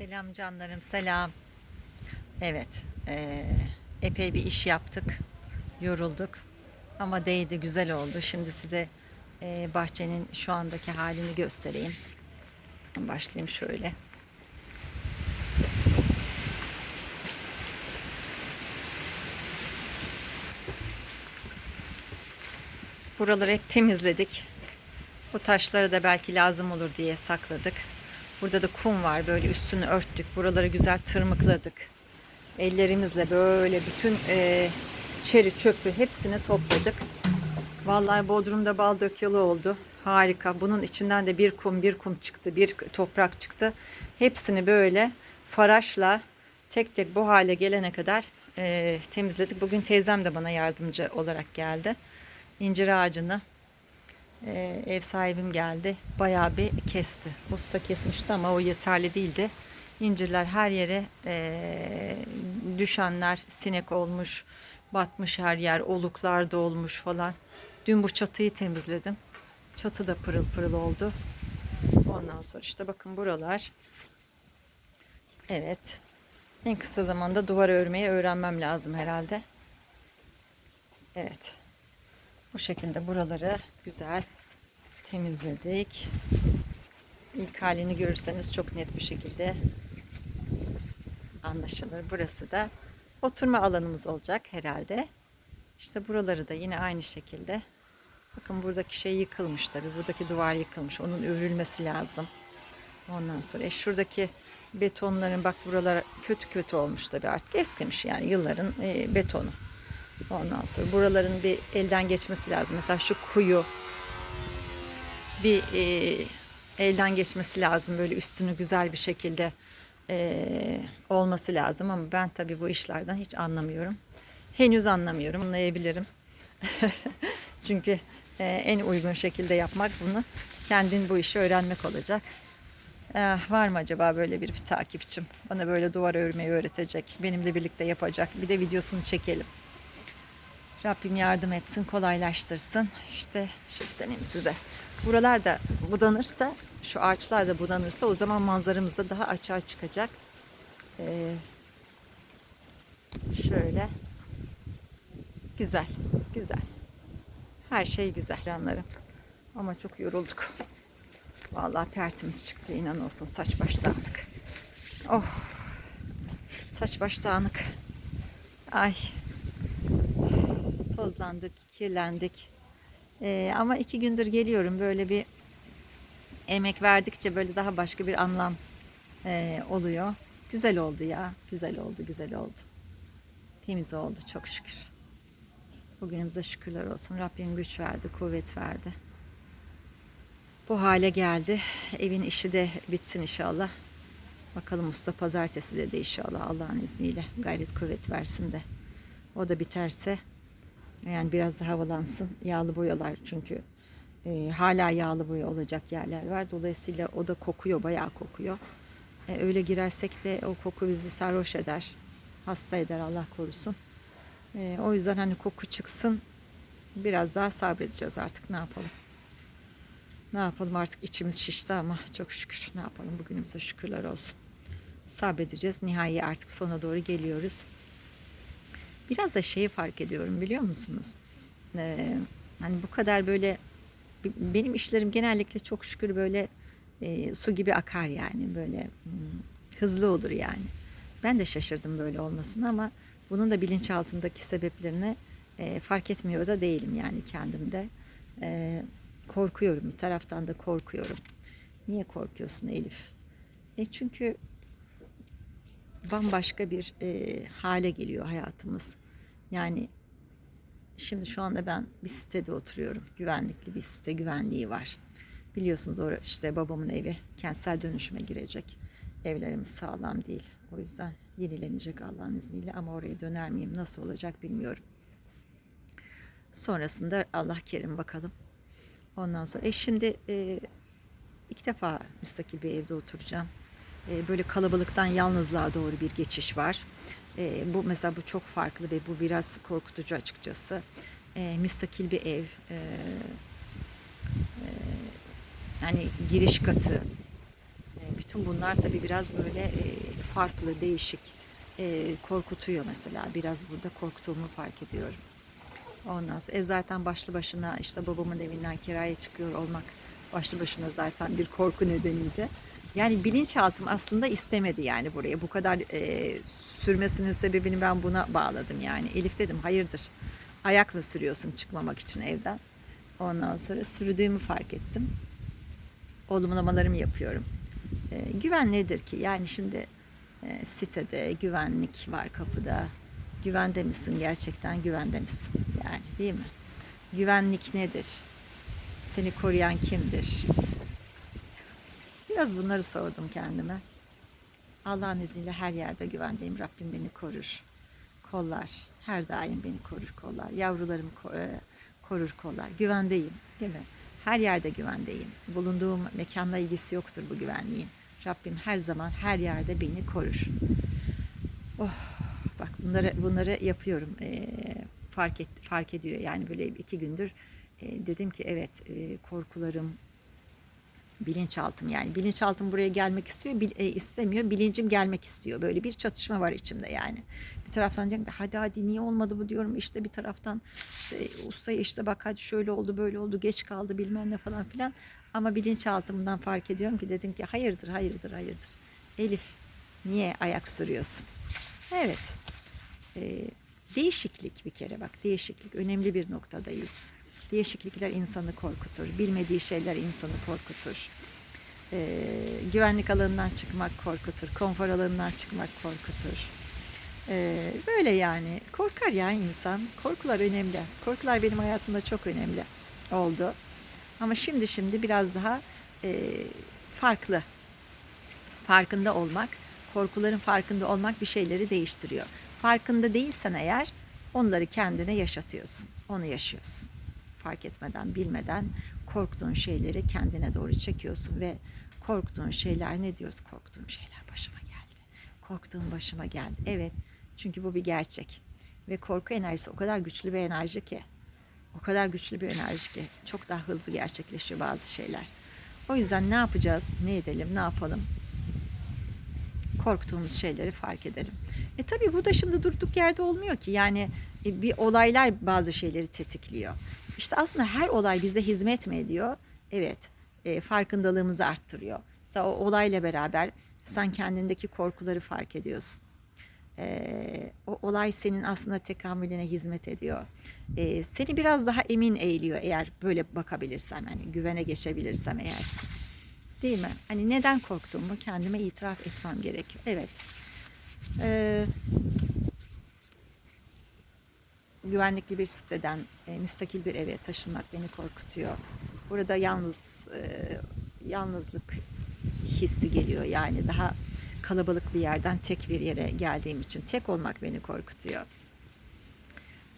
Selam canlarım, selam. Evet, eee, epey bir iş yaptık, yorulduk ama değdi, güzel oldu. Şimdi size eee, bahçenin şu andaki halini göstereyim. Başlayayım şöyle. Buraları hep temizledik. Bu taşları da belki lazım olur diye sakladık. Burada da kum var. Böyle üstünü örttük. Buraları güzel tırmıkladık. Ellerimizle böyle bütün e, çeri çöpü hepsini topladık. Vallahi Bodrum'da bal dökülü oldu. Harika. Bunun içinden de bir kum bir kum çıktı. Bir toprak çıktı. Hepsini böyle faraşla tek tek bu hale gelene kadar e, temizledik. Bugün teyzem de bana yardımcı olarak geldi. İncir ağacını ee, ev sahibim geldi. Bayağı bir kesti. Usta kesmişti ama o yeterli değildi. İncirler her yere ee, düşenler, sinek olmuş, batmış her yer, oluklar dolmuş falan. Dün bu çatıyı temizledim. Çatı da pırıl pırıl oldu. Ondan sonra işte bakın buralar. Evet. En kısa zamanda duvar örmeyi öğrenmem lazım herhalde. Evet. Bu şekilde buraları güzel temizledik. İlk halini görürseniz çok net bir şekilde anlaşılır. Burası da oturma alanımız olacak herhalde. İşte buraları da yine aynı şekilde. Bakın buradaki şey yıkılmış tabii. Buradaki duvar yıkılmış. Onun örülmesi lazım. Ondan sonra e, şuradaki betonların bak buralar kötü kötü olmuş tabii artık eskimiş yani yılların e, betonu. Ondan sonra buraların bir elden geçmesi lazım. Mesela şu kuyu bir e, elden geçmesi lazım. Böyle üstünü güzel bir şekilde e, olması lazım. Ama ben tabii bu işlerden hiç anlamıyorum. Henüz anlamıyorum. Anlayabilirim. Çünkü e, en uygun şekilde yapmak bunu kendin bu işi öğrenmek olacak. Eh, var mı acaba böyle bir, bir takipçim? Bana böyle duvar örmeyi öğretecek. Benimle birlikte yapacak. Bir de videosunu çekelim. Rabbim yardım etsin, kolaylaştırsın. İşte göstereyim size. Buralar da budanırsa, şu ağaçlar da budanırsa o zaman manzaramız da daha açığa çıkacak. Ee, şöyle. Güzel, güzel. Her şey güzel canlarım. Ama çok yorulduk. Vallahi pertimiz çıktı inan olsun saç baş dağınık. Oh. Saç baş dağınık. Ay tozlandık, kirlendik. Ee, ama iki gündür geliyorum böyle bir emek verdikçe böyle daha başka bir anlam e, oluyor. Güzel oldu ya, güzel oldu, güzel oldu. Temiz oldu çok şükür. Bugünümüze şükürler olsun. Rabbim güç verdi, kuvvet verdi. Bu hale geldi. Evin işi de bitsin inşallah. Bakalım usta pazartesi de, de inşallah Allah'ın izniyle gayret kuvvet versin de. O da biterse yani biraz da havalansın. Yağlı boyalar çünkü e, hala yağlı boya olacak yerler var. Dolayısıyla o da kokuyor, bayağı kokuyor. E, öyle girersek de o koku bizi sarhoş eder. Hasta eder Allah korusun. E, o yüzden hani koku çıksın. Biraz daha sabredeceğiz artık ne yapalım. Ne yapalım artık içimiz şişti ama çok şükür ne yapalım bugünümüze şükürler olsun. Sabredeceğiz. Nihai artık sona doğru geliyoruz. Biraz da şeyi fark ediyorum biliyor musunuz? Ee, hani bu kadar böyle benim işlerim genellikle çok şükür böyle e, su gibi akar yani böyle hmm, hızlı olur yani. Ben de şaşırdım böyle olmasına ama bunun da bilinçaltındaki sebeplerini e, fark etmiyor da değilim yani kendimde. E, korkuyorum bir taraftan da korkuyorum. Niye korkuyorsun Elif? E çünkü bambaşka bir e, hale geliyor hayatımız. Yani şimdi şu anda ben bir sitede oturuyorum. Güvenlikli bir site güvenliği var. Biliyorsunuz orada işte babamın evi kentsel dönüşüme girecek. Evlerimiz sağlam değil. O yüzden yenilenecek Allah'ın izniyle ama oraya döner miyim nasıl olacak bilmiyorum. Sonrasında Allah kerim bakalım. Ondan sonra e şimdi e, ilk defa müstakil bir evde oturacağım. E, böyle kalabalıktan yalnızlığa doğru bir geçiş var. E, bu mesela bu çok farklı ve bu biraz korkutucu açıkçası. E, müstakil bir ev. E, e, yani giriş katı. E, bütün bunlar tabii biraz böyle e, farklı, değişik. E, korkutuyor mesela. Biraz burada korktuğumu fark ediyorum. Ondan sonra e zaten başlı başına işte babamın evinden kiraya çıkıyor olmak başlı başına zaten bir korku nedeniydi. Yani bilinçaltım aslında istemedi yani buraya. Bu kadar e, sürmesinin sebebini ben buna bağladım yani. Elif dedim hayırdır ayak mı sürüyorsun çıkmamak için evden. Ondan sonra sürdüğümü fark ettim. Olumlamalarımı yapıyorum. E, güven nedir ki? Yani şimdi e, sitede güvenlik var kapıda. Güvende misin? Gerçekten güvende misin? Yani değil mi? Güvenlik nedir? Seni koruyan kimdir? Biraz bunları sordum kendime. Allah'ın izniyle her yerde güvendeyim. Rabbim beni korur. Kollar. Her daim beni korur kollar. Yavrularımı ko- e, korur kollar. Güvendeyim. Değil mi? Her yerde güvendeyim. Bulunduğum mekanla ilgisi yoktur bu güvenliğin. Rabbim her zaman her yerde beni korur. Oh, bak bunları bunları yapıyorum. Ee, fark et, fark ediyor. Yani böyle iki gündür e, dedim ki evet e, korkularım, bilinçaltım yani. Bilinçaltım buraya gelmek istiyor bil, e, istemiyor bilincim gelmek istiyor. Böyle bir çatışma var içimde yani. Bir taraftan diyorum ki hadi hadi niye olmadı bu? diyorum. İşte bir taraftan işte, ustaya işte bak hadi şöyle oldu böyle oldu geç kaldı bilmem ne falan filan. Ama bilinçaltımdan fark ediyorum ki dedim ki hayırdır hayırdır hayırdır. Elif niye ayak sürüyorsun? Evet. E, değişiklik bir kere bak değişiklik. Önemli bir noktadayız Değişiklikler insanı korkutur. Bilmediği şeyler insanı korkutur. Ee, güvenlik alanından çıkmak korkutur. Konfor alanından çıkmak korkutur. Ee, böyle yani. Korkar ya insan. Korkular önemli. Korkular benim hayatımda çok önemli oldu. Ama şimdi şimdi biraz daha e, farklı. Farkında olmak, korkuların farkında olmak bir şeyleri değiştiriyor. Farkında değilsen eğer onları kendine yaşatıyorsun. Onu yaşıyorsun fark etmeden, bilmeden korktuğun şeyleri kendine doğru çekiyorsun ve korktuğun şeyler ne diyoruz? Korktuğum şeyler başıma geldi. Korktuğum başıma geldi. Evet. Çünkü bu bir gerçek. Ve korku enerjisi o kadar güçlü bir enerji ki. O kadar güçlü bir enerji ki. Çok daha hızlı gerçekleşiyor bazı şeyler. O yüzden ne yapacağız? Ne edelim? Ne yapalım? Korktuğumuz şeyleri fark edelim. E tabii bu da şimdi durduk yerde olmuyor ki. Yani e, bir olaylar bazı şeyleri tetikliyor. İşte aslında her olay bize hizmet mi ediyor? Evet. E, farkındalığımızı arttırıyor. Mesela o olayla beraber sen kendindeki korkuları fark ediyorsun. E, o olay senin aslında tekamülüne hizmet ediyor. E, seni biraz daha emin eğiliyor eğer böyle bakabilirsem. Yani güvene geçebilirsem eğer. Değil mi? Hani neden korktuğumu kendime itiraf etmem gerekiyor. Evet. Ee, güvenlikli bir siteden e, müstakil bir eve taşınmak beni korkutuyor. Burada yalnız e, yalnızlık hissi geliyor. Yani daha kalabalık bir yerden tek bir yere geldiğim için tek olmak beni korkutuyor.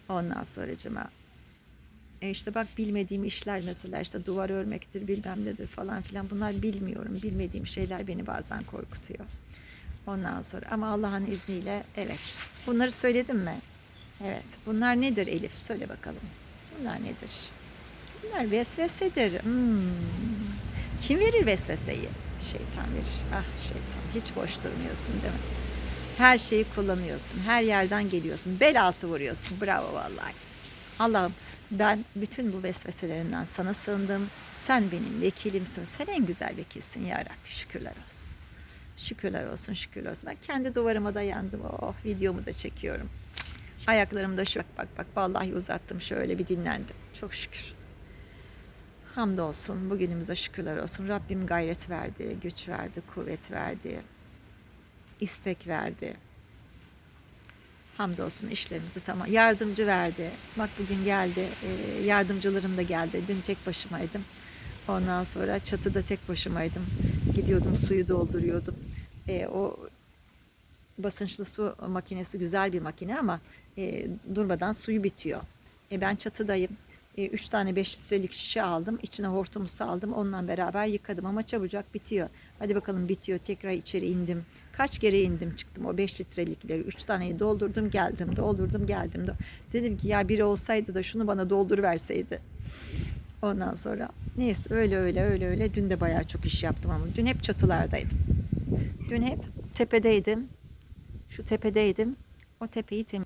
Ondan sonracıma e işte bak bilmediğim işler mesela işte duvar örmektir bilmem nedir falan filan bunlar bilmiyorum. Bilmediğim şeyler beni bazen korkutuyor. Ondan sonra ama Allah'ın izniyle evet. Bunları söyledim mi? Evet. Bunlar nedir Elif? Söyle bakalım. Bunlar nedir? Bunlar vesvesedir. Hmm. Kim verir vesveseyi? Şeytan verir. Ah şeytan. Hiç boş durmuyorsun değil mi? Her şeyi kullanıyorsun. Her yerden geliyorsun. Bel altı vuruyorsun. Bravo vallahi. Allah'ım ben bütün bu vesveselerinden sana sığındım. Sen benim vekilimsin. Sen en güzel vekilsin ya Rabbi. Şükürler olsun. Şükürler olsun, şükürler olsun. Ben kendi duvarıma dayandım. Oh, videomu da çekiyorum. Ayaklarım da şu bak bak bak vallahi uzattım şöyle bir dinlendim. Çok şükür. Hamdolsun bugünümüze şükürler olsun. Rabbim gayret verdi, güç verdi, kuvvet verdi. istek verdi. Hamdolsun işlerimizi tamam. Yardımcı verdi. Bak bugün geldi. E, yardımcılarım da geldi. Dün tek başımaydım. Ondan sonra çatıda tek başımaydım. Gidiyordum suyu dolduruyordum. E, o basınçlı su makinesi güzel bir makine ama e, durmadan suyu bitiyor. E, ben çatıdayım. E, üç tane 5 litrelik şişe aldım. İçine hortumu saldım. Onunla beraber yıkadım ama çabucak bitiyor. Hadi bakalım bitiyor. Tekrar içeri indim. Kaç kere indim çıktım o 5 litrelikleri. 3 taneyi doldurdum geldim. Doldurdum geldim. Dedim ki ya biri olsaydı da şunu bana dolduruverseydi. Ondan sonra neyse öyle öyle öyle öyle. Dün de bayağı çok iş yaptım ama dün hep çatılardaydım. Dün hep tepedeydim. Şu tepedeydim. O tepeyi tem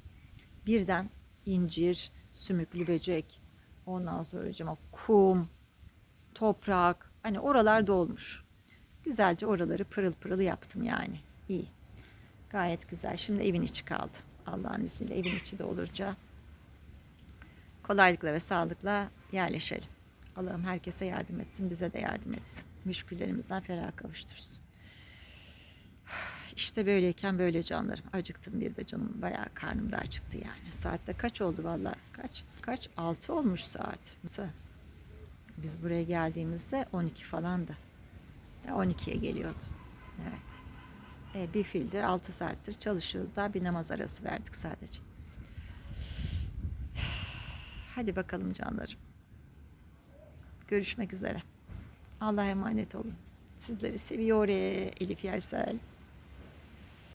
birden incir, sümüklü böcek, ondan sonra hocam kum, toprak. Hani oralar dolmuş. Güzelce oraları pırıl pırıl yaptım yani. İyi. Gayet güzel. Şimdi evin içi kaldı. Allah'ın izniyle evin içi de olurca kolaylıkla ve sağlıkla yerleşelim. Allah'ım herkese yardım etsin, bize de yardım etsin. Müşküllerimizden ferah kavuştursun. İşte böyleyken böyle canlarım. Acıktım bir de canım. Bayağı karnım da acıktı yani. Saatte kaç oldu vallahi? Kaç? Kaç? 6 olmuş saat. Biz buraya geldiğimizde 12 falandı. Ya 12'ye geliyordu. Evet. E, bir fildir 6 saattir çalışıyoruz. Daha bir namaz arası verdik sadece. Hadi bakalım canlarım. Görüşmek üzere. Allah'a emanet olun. Sizleri seviyor Elif Yersel.